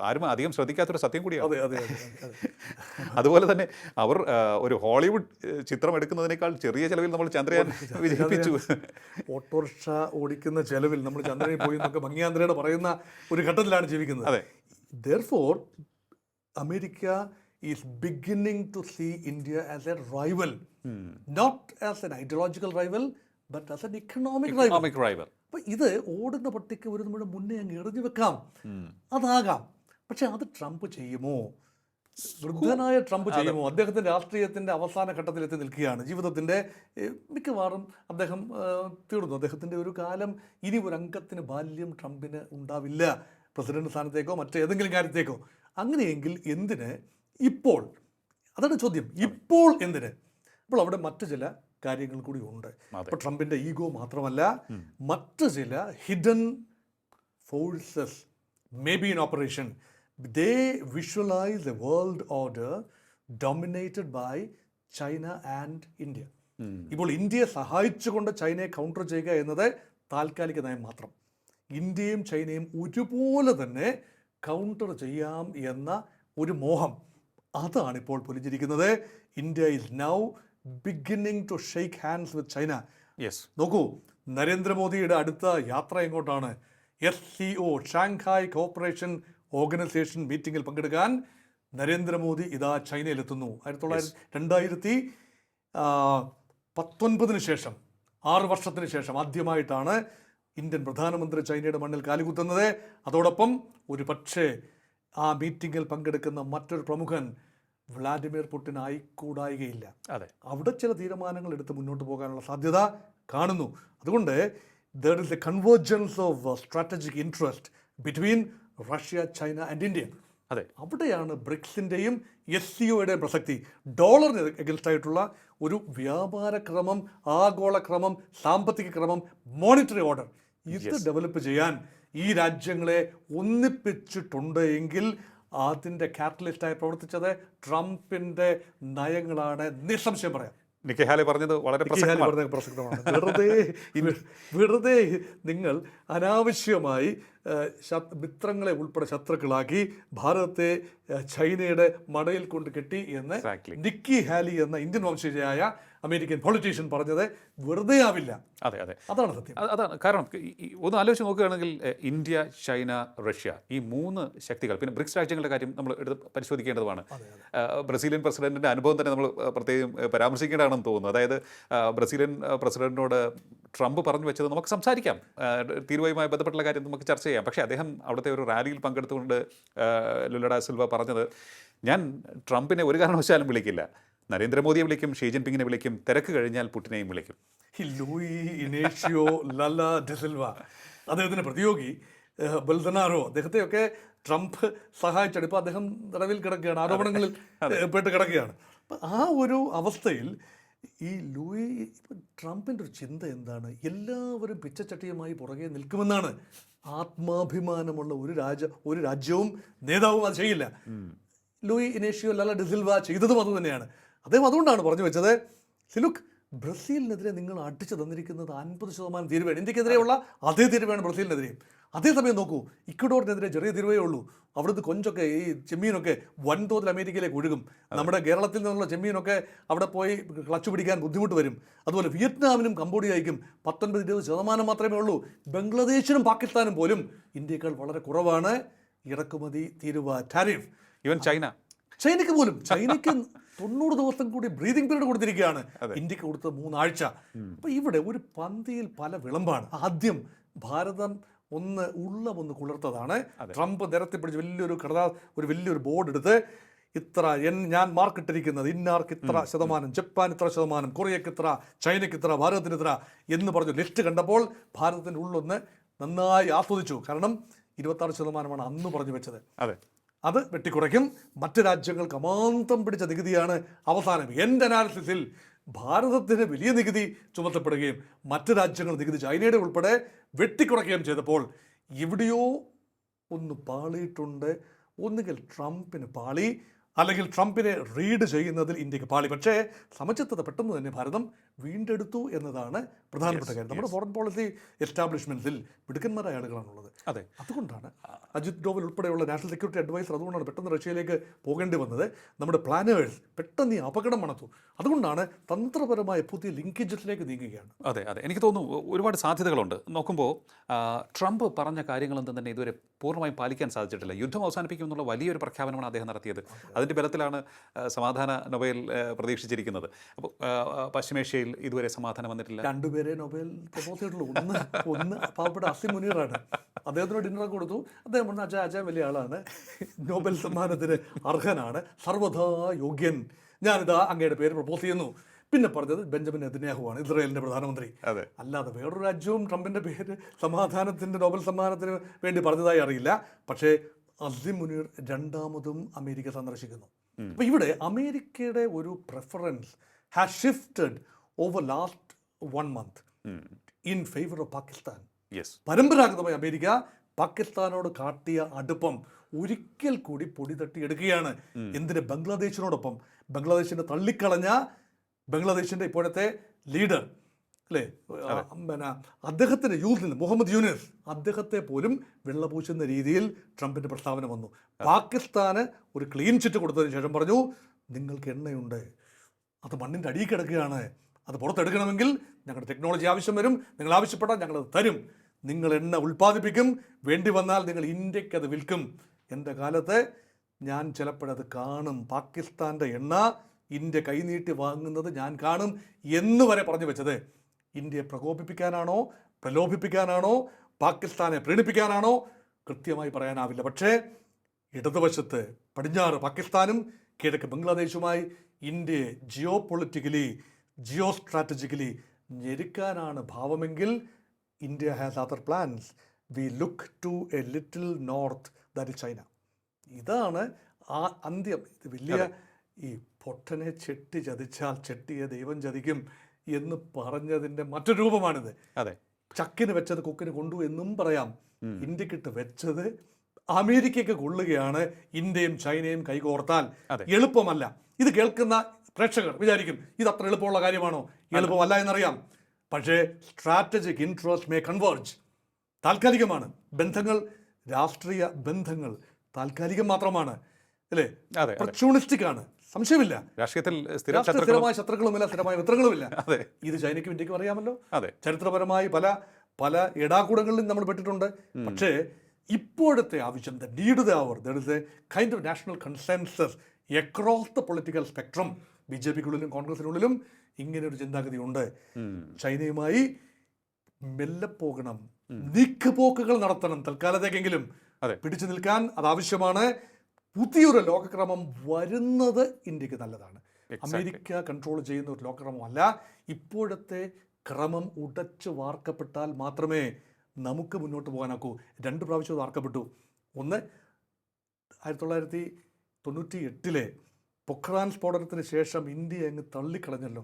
ആരും അധികം ശ്രദ്ധിക്കാത്തൊരു സത്യം കൂടിയാണ്. അതെ അതെ അതെ അതെ, അതെ. <laughs> അതുപോലെ തന്നെ അവർ ഒരു ഹോളിവുഡ് ചിത്രം എടുക്കുന്നതിനേക്കാൾ ചെറിയ ചെലവിൽ നമ്മൾ ചന്ദ്രയാൻ വിജയിപ്പിച്ചു. ഓട്ടോറിക്ഷ ഓടിക്കുന്ന ചെലവിൽ നമ്മൾ ചന്ദ്രനിൽ പോയി എന്നൊക്കെ ഭംഗിയാന്ത്രയുടെ പറയുന്ന ഒരു ഘട്ടത്തിലാണ് ജീവിക്കുന്നത്. അതെ. Therefore America is beginning to see India as a rival not as an ideological rival but as an economic rival economic rival അപ്പൊ ഇത് ഓടുന്ന പട്ടിക്ക് ഒരു നമ്മുടെ മുന്നേ അങ്ങ് എറിഞ്ഞു വെക്കാം. അതാകാം. പക്ഷെ അത് ട്രംപ് ചെയ്യുമോ? വൃദ്ധനായ ട്രംപ് ചെയ്യുമോ? അദ്ദേഹത്തിന്റെ രാഷ്ട്രീയത്തിന്റെ അവസാന ഘട്ടത്തിലെത്തി നിൽക്കുകയാണ്. ജീവിതത്തിന്റെ മിക്കവാറും അദ്ദേഹം തീർന്നു. അദ്ദേഹത്തിന്റെ ഒരു കാലം ഇനി ഒരു അംഗത്തിന് ബാല്യം ട്രംപിന് ഉണ്ടാവില്ല. പ്രസിഡന്റ് സ്ഥാനത്തേക്കോ മറ്റേതെങ്കിലും കാര്യത്തേക്കോ. അങ്ങനെയെങ്കിൽ എന്തിന് ഇപ്പോൾ അതാണ് ചോദ്യം. ഇപ്പോൾ എന്തിന്? അപ്പോൾ അവിടെ മറ്റു ചില കാര്യങ്ങൾ കൂടി ഉണ്ട്. അപ്പോൾ ട്രംപിന്റെ ട്രംപിന്റെ ഈഗോ മാത്രമല്ല മറ്റു ചില hidden forces may be in operation they visualise the world order dominated by China and India ഇപ്പോൾ ഇന്ത്യയെ സഹായിച്ചുകൊണ്ട് ചൈനയെ കൗണ്ടർ ചെയ്യുക എന്നത് താൽക്കാലിക നയം മാത്രം. ഇന്ത്യയും ചൈനയും ഒരുപോലെ തന്നെ കൗണ്ടർ ചെയ്യാം എന്ന ഒരു മോഹം. അതാണ് ഇപ്പോൾ പൊലിഞ്ഞിരിക്കുന്നത് India is now beginning to shake hands with China yes നോക്കൂ നരേന്ദ്രമോദിയുടെ അടുത്ത യാത്ര എങ്ങോട്ടാണ്? S C O Shanghai cooperation organisation മീറ്റിംഗിൽ പങ്കെടുക്കാൻ നരേന്ദ്രമോദി ഇതാ ചൈനയിലെത്തുന്നു. ആയിരത്തി തൊള്ളായിരത്തി രണ്ടായിരത്തി പത്തൊൻപതിന് ശേഷം ആറ് വർഷത്തിന് ശേഷം ആദ്യമായിട്ടാണ് ഇന്ത്യൻ പ്രധാനമന്ത്രി ചൈനയുടെ മണ്ണിൽ കാലുകുത്തുന്നത്. അതോടൊപ്പം ഒരു പക്ഷേ ആ മീറ്റിംഗിൽ പങ്കെടുക്കുന്ന മറ്റൊരു പ്രമുഖൻ വ്ളാഡിമിർ പുടിൻ ആയിക്കൂടായികയില്ല. അതെ. അവിടെ ചില തീരുമാനങ്ങൾ എടുത്ത് മുന്നോട്ട് പോകാനുള്ള സാധ്യത കാണുന്നു. അതുകൊണ്ട് there is a convergence of strategic interest between Russia China and India അതെ. അവിടെയാണ് ബ്രിക്സിന്റെയും എസ് സി യുടെയും പ്രസക്തി. ഡോളറിന് എഗൻസ്റ്റ് ആയിട്ടുള്ള ഒരു വ്യാപാര ക്രമം ആഗോള ക്രമം സാമ്പത്തിക ക്രമം മോണിറ്ററി ഓർഡർ ഇത് ഡെവലപ്പ് ചെയ്യാൻ ഈ രാജ്യങ്ങളെ ഒന്നിപ്പിച്ചിട്ടുണ്ട് എങ്കിൽ അതിന്റെ കാറ്റലിസ്റ്റായി പ്രവർത്തിച്ചത് ട്രംപിന്റെ നയങ്ങളാണ് നിസ്സംശയം പറയാം. നിക്കി ഹാലെ പറഞ്ഞത് വളരെ പ്രസക്തമാണ്. വെറുതെ വെറുതെ നിങ്ങൾ അനാവശ്യമായി മിത്രങ്ങളെ ഉൾപ്പെടെ ശത്രുക്കളാക്കി ഭാരതത്തെ ചൈനയുടെ മടയിൽ കൊണ്ട് കെട്ടി എന്ന്. നിക്കി ഹാലി എന്ന ഇന്ത്യൻ വംശജയായ അമേരിക്കൻ പൊളിറ്റീഷ്യൻ പറഞ്ഞത് വെറുതെ ആവില്ല. അതെ അതെ. അതാണ് സത്യം. അതാണ്. കാരണം ഒന്ന് ആലോചിച്ച് നോക്കുകയാണെങ്കിൽ ഇന്ത്യ ചൈന റഷ്യ ഈ മൂന്ന് ശക്തികൾ പിന്നെ ബ്രിക്സ് രാജ്യങ്ങളുടെ കാര്യം നമ്മൾ എടുത്ത് പരിശോധിക്കേണ്ടതുമാണ്. ബ്രസീലിയൻ പ്രസിഡന്റിന്റെ അനുഭവം തന്നെ നമ്മൾ പ്രത്യേകം പരാമർശിക്കേണ്ടതാണെന്ന് തോന്നുന്നു. അതായത് ബ്രസീലിയൻ പ്രസിഡന്റിനോട് ട്രംപ് പറഞ്ഞു വെച്ചത് നമുക്ക് സംസാരിക്കാം. തീരുവയുമായി ബന്ധപ്പെട്ടുള്ള കാര്യം നമുക്ക് ചർച്ച ചെയ്യാം. പക്ഷേ അദ്ദേഹം അവിടുത്തെ ഒരു റാലിയിൽ പങ്കെടുത്തുകൊണ്ട് ലുലഡ സിൽവ പറഞ്ഞത് ഞാൻ ട്രംപിനെ ഒരു കാരണവശാലും വിളിക്കില്ല. നരേന്ദ്രമോദിയെ വിളിക്കും ഷീ ജിൻപിങ്ങിനെ വിളിക്കും തിരക്ക് കഴിഞ്ഞാൽ പുട്ടിനെയും വിളിക്കും. ഈ ലൂയി ഇനേഷ്യോ ലല ഡിസിൽവ അദ്ദേഹത്തിന്റെ പ്രതിയോഗി ബൽദനാറോ അദ്ദേഹത്തെയൊക്കെ ട്രംപ് സഹായിച്ചാണ് ഇപ്പോൾ അദ്ദേഹം തടവിൽ കിടക്കുകയാണ് ആരോപണങ്ങളിൽ പെട്ട് കിടക്കുകയാണ്. അപ്പം ആ ഒരു അവസ്ഥയിൽ ഈ ലൂയി ട്രംപിന്റെ ഒരു ചിന്ത എന്താണ്? എല്ലാവരും പിച്ചച്ചട്ടിയുമായി പുറകെ നിൽക്കുമെന്നാണ് ആത്മാഭിമാനമുള്ള ഒരു രാജ ഒരു രാജ്യവും നേതാവും അത് ചെയ്യില്ല. ലൂയി ഇനേഷ്യോ ലല ഡിസിൽവ ചെയ്തതും അത് തന്നെയാണ്. അദ്ദേഹം അതുകൊണ്ടാണ് പറഞ്ഞു വെച്ചത് സിലുക്ക് ബ്രസീലിനെതിരെ നിങ്ങൾ അടിച്ചു തന്നിരിക്കുന്നത് അൻപത് ശതമാനം തീരുവയാണ് ഇന്ത്യക്കെതിരെയുള്ള അതേ തീരുവയാണ് ബ്രസീലിനെതിരെയും. അതേസമയം നോക്കൂ ഇക്വഡോറിനെതിരെ ചെറിയ തീരുവേ ഉള്ളൂ. അവിടുത്തെ കൊഞ്ചൊക്കെ ഈ ചെമ്മീനൊക്കെ വൻതോതിൽ അമേരിക്കയിലേക്ക് ഒഴുകും. നമ്മുടെ കേരളത്തിൽ നിന്നുള്ള ചെമ്മീനൊക്കെ അവിടെ പോയി ക്ലച്ച് പിടിക്കാൻ ബുദ്ധിമുട്ട് വരും. അതുപോലെ വിയറ്റ്നാമിനും കംബോഡിയയ്ക്കും പത്തൊൻപത് ഇരുപത് ശതമാനം മാത്രമേ ഉള്ളൂ. ബംഗ്ലാദേശിനും പാകിസ്ഥാനും പോലും ഇന്ത്യയേക്കാൾ വളരെ കുറവാണ്. ഇറക്കുമതി തീരുവ ടാരിഫ് ഈവൻ ചൈന ചൈനയ്ക്ക് പോലും <laughs> ചൈനയ്ക്ക് തൊണ്ണൂറ് ദിവസം കൂടി ബ്രീതിങ് പീരീഡ് കൊടുത്തിരിക്കുകയാണ്. ഇന്ത്യയ്ക്ക് കൊടുത്തത് മൂന്നാഴ്ച. അപ്പൊ ഇവിടെ ഒരു പന്തിയിൽ പല വിളമ്പാണ്. ആദ്യം ഭാരതം ഒന്ന് ഉള്ളം ഒന്ന് കുളിർത്തതാണ്. ട്രംപ് നിരത്തി പിടിച്ച് വലിയൊരു കടതാ ഒരു വലിയൊരു ബോർഡ് എടുത്ത് ഇത്ര എൻ ഞാൻ മാർക്കിട്ടിരിക്കുന്നത് ഇന്നാർക്ക് ഇത്ര ശതമാനം ജപ്പാൻ ഇത്ര ശതമാനം കൊറിയക്ക് ഇത്ര ചൈനയ്ക്ക് ഇത്ര ഭാരതത്തിന് ഇത്ര എന്ന് പറഞ്ഞു ലിസ്റ്റ് കണ്ടപ്പോൾ ഭാരതത്തിന്റെ ഉള്ളൊന്ന് നന്നായി ആസ്വദിച്ചു. കാരണം ഇരുപത്താറ് ശതമാനമാണ് അന്ന് പറഞ്ഞു വെച്ചത്. അതെ. അത് വെട്ടിക്കുറയ്ക്കും. മറ്റ് രാജ്യങ്ങൾക്ക് അമാന്തം പിടിച്ച നികുതിയാണ് അവസാനം. എന്റെ അനാലിസിസിൽ ഭാരതത്തിന് വലിയ നികുതി ചുമത്തപ്പെടുകയും മറ്റ് രാജ്യങ്ങൾ നികുതി ചൈനയുടെ ഉൾപ്പെടെ വെട്ടിക്കുറയ്ക്കുകയും ചെയ്തപ്പോൾ എവിടെയോ ഒന്ന് പാളിയിട്ടുണ്ട്. ഒന്നുകിൽ ട്രംപിന് പാളി അല്ലെങ്കിൽ ട്രംപിനെ റീഡ് ചെയ്യുന്നതിൽ ഇന്ത്യയ്ക്ക് പാളി. പക്ഷേ സമചിത്തത പെട്ടെന്ന് തന്നെ ഭാരതം വീണ്ടെടുത്തു എന്നതാണ് പ്രധാനപ്പെട്ട കാര്യം. നമ്മുടെ ഫോറിൻ പോളിസി എസ്റ്റാബ്ലിഷ്മെന്റ്സിൽ മിടുക്കന്മാരായ ആളുകളാണുള്ളത്. അതെ. അതുകൊണ്ടാണ് അജിത് ഡോവൽ ഉൾപ്പെടെയുള്ള നാഷണൽ സെക്യൂരിറ്റി അഡ്വൈസർ അതുകൊണ്ടാണ് പെട്ടെന്ന് റഷ്യയിലേക്ക് പോകേണ്ടി വന്നത്. നമ്മുടെ പ്ലാനേഴ്സ് പെട്ടെന്ന് ഈ അപകടം മണത്തു. അതുകൊണ്ടാണ് തന്ത്രപരമായ പുതിയ ലിങ്കേജസിലേക്ക് നീങ്ങുകയാണ്. അതെ അതെ. എനിക്ക് തോന്നുന്നു ഒരുപാട് സാധ്യതകളുണ്ട്. നോക്കുമ്പോൾ ട്രംപ് പറഞ്ഞ കാര്യങ്ങളൊന്നും തന്നെ ഇതുവരെ പൂർണമായും പാലിക്കാൻ സാധിച്ചിട്ടില്ല. യുദ്ധം അവസാനിപ്പിക്കും എന്നുള്ള വലിയൊരു പ്രഖ്യാപനമാണ് അദ്ദേഹം നടത്തിയത്. അതിന്റെ ബലത്തിലാണ് സമാധാന നൊബേൽ പ്രതീക്ഷിച്ചിരിക്കുന്നത്. അപ്പോൾ ആ, ആ, ഇതുവരെ സമാധാനം വന്നിട്ടില്ല. രണ്ടുപേരെ നൊബേൽ പ്രപ്പോസ് ചെയ്തിട്ടുള്ളൂ ഒന്ന് ഒന്ന് പാവപ്പെട്ട അസി മുനീറാണ്. അദ്ദേഹത്തിന് ഡിന്നർ കൊടുത്തു. അദ്ദേഹം പറഞ്ഞു അജയ അജയ വലിയ ആളാണ്. നോബൽ സമ്മാനത്തിന് അർഹനാണ്. സർവതാ യോഗ്യൻ. ഞാനിതാ അങ്ങയുടെ പേര് പ്രപ്പോസ് ചെയ്യുന്നു. പിന്നെ പറഞ്ഞത് ബെഞ്ചമിൻ നെതന്യാഹുവാണ് ഇസ്രായേലിന്റെ പ്രധാനമന്ത്രി. അല്ലാതെ വേറൊരു രാജ്യവും ട്രംപിന്റെ പേര് സമാധാനത്തിന്റെ നോബൽ സമ്മാനത്തിന് വേണ്ടി പറഞ്ഞതായി അറിയില്ല. പക്ഷേ അസിം മുനീർ രണ്ടാമതും അമേരിക്ക സന്ദർശിക്കുന്നു. അപ്പൊ ഇവിടെ അമേരിക്കയുടെ ഒരു preference has shifted over last one month in favour of Pakistan yes പരമ്പരാഗതമായി അമേരിക്ക പാകിസ്ഥാനോട് കാട്ടിയ അടുപ്പം ഒരിക്കൽ കൂടി പൊടി തട്ടിയെടുക്കുകയാണ് എന്തിന്? ബംഗ്ലാദേശിനോടൊപ്പം. ബംഗ്ലാദേശിനെ തള്ളിക്കളഞ്ഞ ബംഗ്ലാദേശിന്റെ ഇപ്പോഴത്തെ ലീഡർ അല്ലേ? പിന്നെ അദ്ദേഹത്തിന്റെ യൂത്തിൽ മുഹമ്മദ് യൂനിസ്. അദ്ദേഹത്തെ പോലും വെള്ളപൂശുന്ന രീതിയിൽ ട്രംപിന്റെ പ്രസ്താവന വന്നു. പാകിസ്ഥാന് ഒരു ക്ലീൻ ചിറ്റ് കൊടുത്തതിന് ശേഷം പറഞ്ഞു നിങ്ങൾക്ക് എണ്ണയുണ്ട്. അത് മണ്ണിന്റെ അടിയിൽ കിടക്കുകയാണ്. അത് പുറത്തെടുക്കണമെങ്കിൽ ഞങ്ങളുടെ ടെക്നോളജി ആവശ്യം വരും. നിങ്ങൾ ആവശ്യപ്പെട്ടാൽ ഞങ്ങളത് തരും. നിങ്ങൾ എണ്ണ ഉൽപ്പാദിപ്പിക്കും. വേണ്ടി വന്നാൽ നിങ്ങൾ ഇന്ത്യയ്ക്ക് അത് വിൽക്കും. എന്റെ കാലത്ത് ഞാൻ ചിലപ്പോഴത് കാണും. പാകിസ്ഥാന്റെ എണ്ണ ഇന്ത്യ കൈനീട്ടി വാങ്ങുന്നത് ഞാൻ കാണും എന്ന് വരെ പറഞ്ഞു വെച്ചത്. ഇന്ത്യയെ പ്രകോപിപ്പിക്കാനാണോ? പ്രലോഭിപ്പിക്കാനാണോ? പാകിസ്ഥാനെ പ്രീണിപ്പിക്കാനാണോ? കൃത്യമായി പറയാനാവില്ല. പക്ഷേ ഇടതുവശത്ത് പടിഞ്ഞാറ് പാകിസ്ഥാനും കിഴക്ക് ബംഗ്ലാദേശുമായി ഇന്ത്യയെ ജിയോ പൊളിറ്റിക്കലി ജിയോ സ്ട്രാറ്റജിക്കലി ഞെരുക്കാനാണ് ഭാവമെങ്കിൽ India has other plans we look to a little north that is China ഇതാണ് ആ അന്ത്യം. ഇത് വലിയ ഈ പൊട്ടനെ ചെട്ടി ചതിച്ചാൽ ചെട്ടിയെ ദൈവം ചതിക്കും എന്ന് പറഞ്ഞതിന്റെ മറ്റൊരു രൂപമാണിത്. അതെ. ചക്കിന് വെച്ചത് കുക്കിന് കൊണ്ടു എന്നും പറയാം. ഇന്ത്യക്കിട്ട് വെച്ചത് അമേരിക്കയ്ക്ക് കൊള്ളുകയാണ് ഇന്ത്യയും ചൈനയും കൈകോർത്താൽ. എളുപ്പമല്ല. ഇത് കേൾക്കുന്ന പ്രേക്ഷകർ വിചാരിക്കും ഇത് അത്ര എളുപ്പമുള്ള കാര്യമാണോ? എളുപ്പമല്ല എന്നറിയാം. പക്ഷേ സ്ട്രാറ്റജിക് ഇൻട്രസ്റ്റ് മേ കൺവേർജ് താൽക്കാലികമാണ്. ബന്ധങ്ങൾ രാഷ്ട്രീയ ബന്ധങ്ങൾ താൽക്കാലികം മാത്രമാണ്. അല്ലേ? പ്രച്യൂണിസ്റ്റിക് ആണ്. സംശയമില്ല. രാഷ്ട്രീയത്തിൽ സ്ഥിരമായ ശത്രുക്കളുമില്ല സ്ഥിരമായ മിത്രങ്ങളുമില്ല. <laughs> അതെ. ഇത് ചൈനയ്ക്കും ഇന്ത്യക്കും അറിയാമല്ലോ. അതെ. ചരിത്രപരമായി പല പല ഇടാകൂടങ്ങളിലും നമ്മൾ പെട്ടിട്ടുണ്ട്. പക്ഷേ ഇപ്പോഴത്തെ ആവശ്യം the need the hour there is a kind of national consensus across the political spectrum B J പിക്കുള്ളിലും കോൺഗ്രസിനുള്ളിലും ഇങ്ങനെ ഒരു ചിന്താഗതി ഉണ്ട് ചൈനയുമായി മെല്ലെ പോകണം. നീക്കുപോക്കുകൾ നടത്തണം തൽക്കാലത്തേക്കെങ്കിലും. പിടിച്ചു നിൽക്കാൻ അത് ആവശ്യമാണ് പുതിയൊരു ലോകക്രമം വരുന്നത് ഇന്ത്യയ്ക്ക് നല്ലതാണ്. അമേരിക്ക കൺട്രോൾ ചെയ്യുന്ന ഒരു ലോകക്രമമല്ല. ഇപ്പോഴത്തെ ക്രമം ഉടച്ചു വാർക്കപ്പെട്ടാൽ മാത്രമേ നമുക്ക് മുന്നോട്ട് പോകാനാക്കൂ. രണ്ട് പ്രാവശ്യം വാർക്കപ്പെട്ടു. ഒന്ന് ആയിരത്തി തൊള്ളായിരത്തി തൊണ്ണൂറ്റി എട്ടിലെ പൊഖ്റാൻ സ്ഫോടനത്തിന് ശേഷം ഇന്ത്യ അങ്ങ് തള്ളിക്കളഞ്ഞല്ലോ.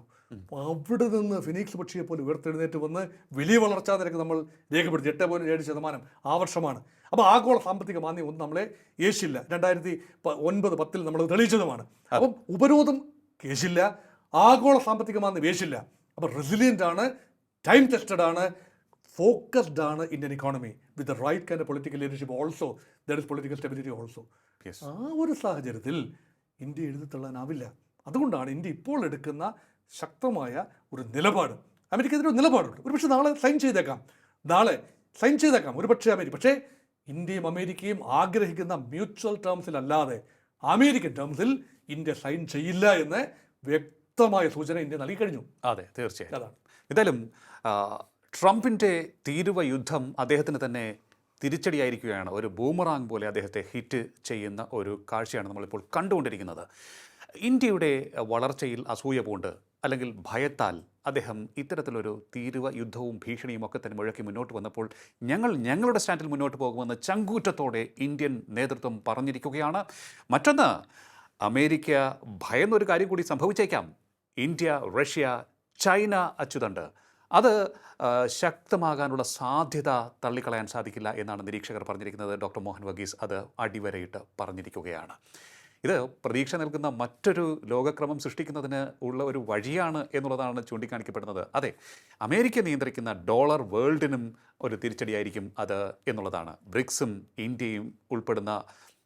അവിടെ നിന്ന് ഫിനിക്സ് പക്ഷിയെ പോലെ ഉയർത്തെഴുന്നേറ്റ് വന്ന് വലിയ വളർച്ചാ നിരക്ക് നമ്മൾ രേഖപ്പെടുത്തി. എട്ട് പോയിന്റ് ഏഴ് ശതമാനം ആ വർഷമാണ്. അപ്പോൾ ആഗോള സാമ്പത്തിക മാന്ദ്യം ഒന്നും നമ്മളെ ഏശില്ല. രണ്ടായിരത്തി ഒൻപത് പത്തിൽ നമ്മൾ തെളിയിച്ചതുമാണ്. അപ്പം ഉപരോധം കേശില്ല ആഗോള സാമ്പത്തിക മാന്ദ്യം ഏശില്ല. അപ്പോൾ റെസിലിയന്റ് ആണ് ടൈം ടെസ്റ്റഡ് ആണ് ഫോക്കസ്ഡ് ആണ് Indian economy with the right kind political leadership also there is political stability also ആ ഒരു സാഹചര്യത്തിൽ ഇന്ത്യ എഴുതി തള്ളാനാവില്ല അതുകൊണ്ടാണ് ഇന്ത്യ ഇപ്പോൾ എടുക്കുന്ന ശക്തമായ ഒരു നിലപാട്. അമേരിക്ക ഒരു നിലപാടുണ്ട്. ഒരുപക്ഷെ നാളെ സൈൻ ചെയ്തേക്കാം. നാളെ സൈൻ ചെയ്തേക്കാം. ഒരുപക്ഷെ അമേരിക്ക പക്ഷേ ഇന്ത്യയും അമേരിക്കയും ആഗ്രഹിക്കുന്ന മ്യൂച്വൽ ടേംസിലല്ലാതെ അമേരിക്കൻ ടേംസിൽ ഇന്ത്യ സൈൻ ചെയ്യില്ല എന്ന് വ്യക്തമായ സൂചന ഇന്ത്യ നൽകി കഴിഞ്ഞു അതെ തീർച്ചയായും. അതാണ്. എന്തായാലും ട്രംപിന്റെ തീരുവ യുദ്ധം അദ്ദേഹത്തിന് തന്നെ തിരിച്ചടിയായിരിക്കുകയാണ്. ഒരു ബൂമറാങ് പോലെ അദ്ദേഹത്തെ ഹിറ്റ് ചെയ്യുന്ന ഒരു കാഴ്ചയാണ് നമ്മളിപ്പോൾ കണ്ടുകൊണ്ടിരിക്കുന്നത്. ഇന്ത്യയുടെ വളർച്ചയിൽ അസൂയ പൂണ്ട് അല്ലെങ്കിൽ ഭയത്താൽ അദ്ദേഹം ഇത്തരത്തിലൊരു തീരുവ യുദ്ധവും ഭീഷണിയും ഒക്കെ തന്നെ മുഴക്കി മുന്നോട്ട് വന്നപ്പോൾ ഞങ്ങൾ ഞങ്ങളുടെ സ്റ്റാൻഡിൽ മുന്നോട്ട് പോകുമെന്ന് ചങ്കൂറ്റത്തോടെ ഇന്ത്യൻ നേതൃത്വം പറഞ്ഞിരിക്കുകയാണ്. മറ്റൊന്ന് അമേരിക്ക ഭയന്നൊരു കാര്യം കൂടി സംഭവിച്ചേക്കാം. ഇന്ത്യ റഷ്യ ചൈന അച്ചുതണ്ട്. അത് ശക്തമാകാനുള്ള സാധ്യത തള്ളിക്കളയാൻ സാധിക്കില്ല എന്നാണ് നിരീക്ഷകർ പറഞ്ഞിരിക്കുന്നത്. ഡോക്ടർ മോഹൻ വഗീസ് അത് അടിവരയിട്ട് പറഞ്ഞിരിക്കുകയാണ്. ഇത് പ്രതീക്ഷ നൽകുന്ന മറ്റൊരു ലോകക്രമം സൃഷ്ടിക്കുന്നതിന് ഉള്ള ഒരു വഴിയാണ് എന്നുള്ളതാണ് ചൂണ്ടിക്കാണിക്കപ്പെടുന്നത്. അതെ അമേരിക്ക നിയന്ത്രിക്കുന്ന ഡോളർ വേൾഡിനും ഒരു തിരിച്ചടിയായിരിക്കും അത് എന്നുള്ളതാണ്. ബ്രിക്സും ഇന്ത്യയും ഉൾപ്പെടുന്ന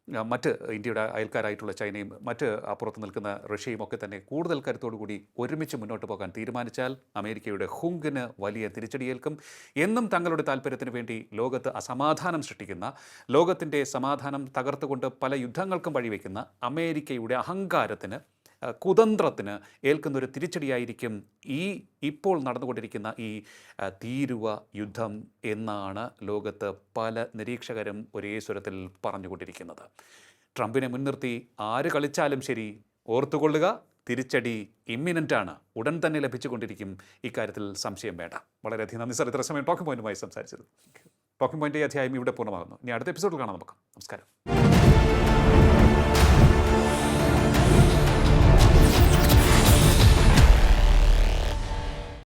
മറ്റ് ഇന്ത്യയുടെ അയൽക്കാരായിട്ടുള്ള ചൈനയും മറ്റ് അപ്പുറത്ത് നിൽക്കുന്ന റഷ്യയും ഒക്കെ തന്നെ കൂടുതൽ കരുത്തോടുകൂടി ഒരുമിച്ച് മുന്നോട്ട് പോകാൻ തീരുമാനിച്ചാൽ അമേരിക്കയുടെ ഹുങ്കിന് വലിയ തിരിച്ചടിയേൽക്കും. എന്നും തങ്ങളുടെ താല്പര്യത്തിന് വേണ്ടി ലോകത്ത് അസമാധാനം സൃഷ്ടിക്കുന്ന ലോകത്തിന്റെ സമാധാനം തകർത്തുകൊണ്ട് പല യുദ്ധങ്ങൾക്കും വഴിവെക്കുന്ന അമേരിക്കയുടെ അഹങ്കാരത്തിന് കുതന്ത്രത്തിന് ഏൽക്കുന്ന ഒരു തിരിച്ചടിയായിരിക്കും ഈ ഇപ്പോൾ നടന്നുകൊണ്ടിരിക്കുന്ന ഈ തീരുവ യുദ്ധം എന്നാണ് ലോകത്ത് പല നിരീക്ഷകരും ഒരേ സ്വരത്തിൽ പറഞ്ഞുകൊണ്ടിരിക്കുന്നത്. ട്രംപിനെ മുൻനിർത്തി ആര് കളിച്ചാലും ശരി ഓർത്തുകൊള്ളുക തിരിച്ചടി ഇമ്മിനന്റ് ആണ് ഉടൻ തന്നെ ലഭിച്ചുകൊണ്ടിരിക്കും. ഇക്കാര്യത്തിൽ സംശയം വേണ്ട. വളരെയധികം നന്ദി സാർ. ഇത്ര സമയം ടോക്കിംഗ് പോയിന്റുമായി സംസാരിച്ചത് ടോക്കിംഗ് പോയിന്റ് ഈ അധ്യായം ഇവിടെ പൂർണമാകുന്നു. ഇനി അടുത്ത എപ്പിസോഡിൽ കാണാം നമുക്ക്. നമസ്കാരം.